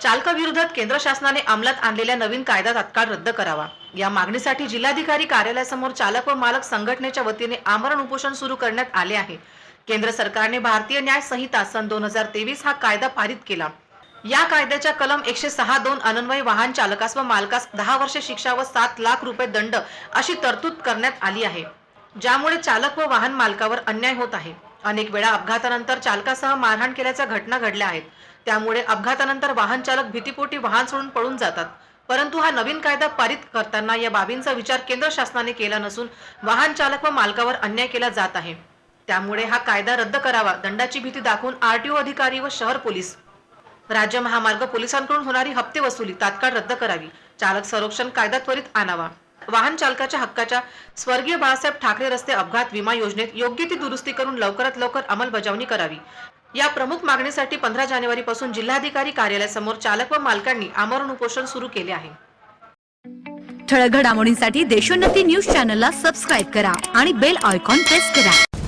चालकाविरोधात केंद्र शासनाने अंमलात आणलेल्या नवीन कायदा तात्काळ रद्द करावा. या मागणीसाठी जिल्हाधिकारी कार्यालयासमोर चालक व मालक संघटनेच्या वतीने आमरण उपोषण सुरू करण्यात आले आहे. केंद्र सरकारने भारतीय न्याय संहिता सन दोन हजार तेवीस हा कायदा पारित केला. या कायद्याच्या कलम एकशे सहा दोन अनन्वय वाहन चालकास व मालकास दहा वर्षे शिक्षा व सात लाख रुपये दंड अशी तरतूद करण्यात आली आहे. ज्यामुळे चालक व वाहन मालकावर अन्याय होत आहे. अनेक वेळा अपघातानंतर चालकासह मारहाण केल्याच्या घटना घडल्या आहेत. त्यामुळे अपघातानंतर वाहन चालक भीतीपोटी वाहन सोडून पळून जातात. परंतु हा नवीन कायदा पारित करताना या बाबींचा विचार केंद्र शासनाने केला नसून वाहन चालक व मालकावर अन्याय केला जात आहे. त्यामुळे हा कायदा रद्द करावा दंडाची भीती दाखवून आरटीओ अधिकारी व शहर पोलीस. राज्य महामार्ग पोलिसांकडून होणारी हप्ते वसुली तात्काळ रद्द करावी. चालक संरक्षण कायदा त्वरित आणावा. वाहन चालकाच्या हक्काच्या स्वर्गीय बाळासाहेब ठाकरे रस्ते अपघात विमा योजनेत योग्य ती दुरुस्ती करून लवकरात लवकर अंमलबजावणी करावी. या प्रमुख मागणीसाठी पंधरा जानेवारीपासून जिल्हाधिकारी कार्यालयासमोर चालक व मालकांनी आमरण उपोषण सुरू केले आहे. ठळक घडामोडींसाठी देशोन्नती न्यूज चॅनलला सबस्क्राईब करा आणि बेल आयकॉन प्रेस करा.